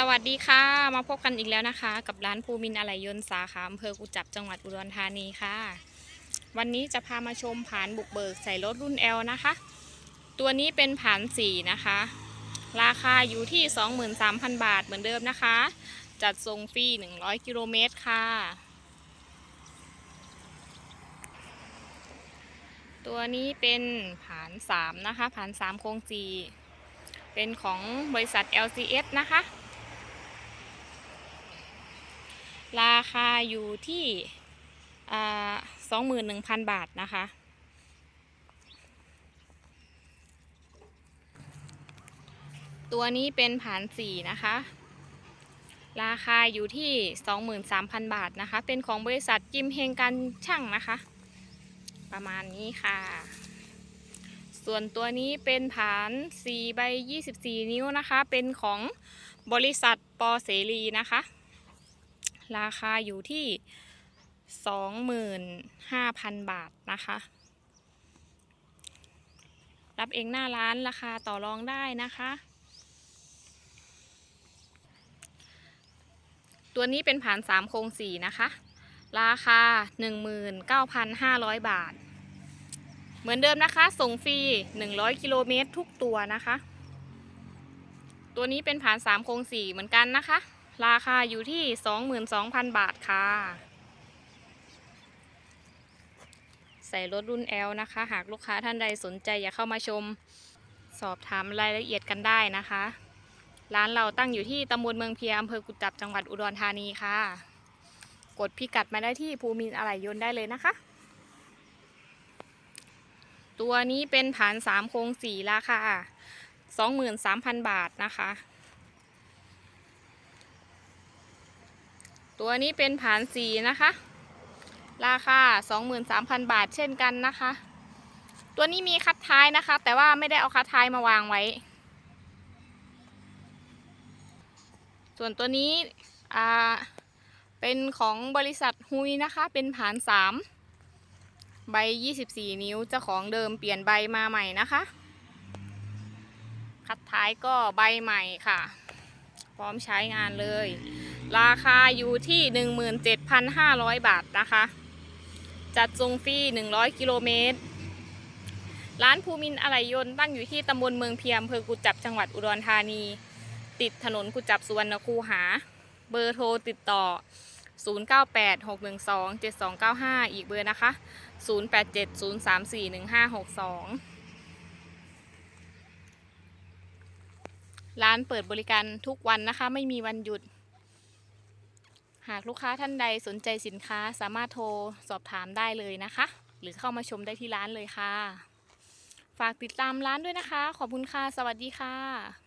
สวัสดีค่ะ มาพบกันอีกแล้วนะคะ กับร้านภูมินอะไหล่ยนต์สาขาอำเภอกุจับจังหวัดอุดรธานีค่ะ วันนี้จะพามาชมผานบุกเบิกใส่รถรุ่น L นะคะ ตัวนี้เป็นผานสีนะคะ ราคาอยู่ที่ 23,000 บาทเหมือนเดิมนะคะ จัดส่งฟรี 100 กิโลเมตรค่ะ ตัวนี้เป็นผาน3นะคะผาน3โครงจีเป็นของบริษัท LCS นะคะ ราคาอยู่ที่สองหมื่นหนึ่งพันบาทนะคะ ตัวนี้เป็นผานสี่นะคะ ราคาอยู่ที่สองหมื่นสามพันบาทนะคะ เป็นของบริษัทจิมเฮงการช่างนะคะ ประมาณนี้ค่ะ ส่วนตัวนี้เป็นผาน4ใบ24นิ้วนะคะ เป็นของบริษัทปอเสรีนะคะ ราคาอยู่ที่ 25,000 บาทนะคะ รับเองหน้าร้านราคาต่อรองได้นะคะ ตัวนี้เป็นผ่าน 3 โครงสีนะคะ ราคา 19,500 บาท เหมือนเดิมนะคะ ส่งฟรี 100 กิโลเมตรทุกตัวนะคะ ตัวนี้เป็นผ่าน 3 โครงสีเหมือนกันนะคะ ราคาอยู่ที่ 22,000 บาทค่ะ ใส่รถรุ่น L นะคะ หากลูกค้าท่านใดสนใจอยากเข้ามาชม สอบถามรายละเอียดกันได้นะคะ ร้านเราตั้งอยู่ที่ตำบลเมืองเพียอำเภอกุจจับจังหวัดอุดรธานีค่ะ กดพิกัดมาได้ที่ภูมินทร์อะไหล่ยนต์ได้เลยนะคะ ตัวนี้เป็นผาน3โครงสี่ราคา23,000 บาทนะคะ ตัวนี้เป็นผานสีนะคะ ราคา 23,000 บาทเช่นกันนะคะ ตัวนี้มีคัดท้ายนะคะ แต่ว่าไม่ได้เอาคัดท้ายมาวางไว้ ส่วนตัวนี้อ่าเป็นของบริษัทฮุยนะคะ เป็นผาน3ใบ 24 นิ้วเจ้าของเดิมเปลี่ยนใบมาใหม่นะคะ คัดท้ายก็ใบใหม่ค่ะ พร้อมใช้งานเลย ราคาอยู่ที่ 17,500 บาทนะคะ จัดส่งฟรี 100 กิโลเมตร ร้านภูมินอะไหล่ยนต์ตั้งอยู่ที่ตำบลเมืองเพียมอำเภอกุจับจังหวัดอุดรธานี ติดถนนกุจจับสุวรรณคูหา เบอร์โทรติดต่อ 0986127295 อีกเบอร์นะคะ 0870341562ร้านเปิดบริการทุกวันนะคะ ไม่มีวันหยุด หากลูกค้าท่านใดสนใจสินค้าสามารถโทรสอบถามได้เลยนะคะ หรือเข้ามาชมได้ที่ร้านเลยค่ะ ฝากติดตามร้านด้วยนะคะ ขอบคุณค่ะ สวัสดีค่ะ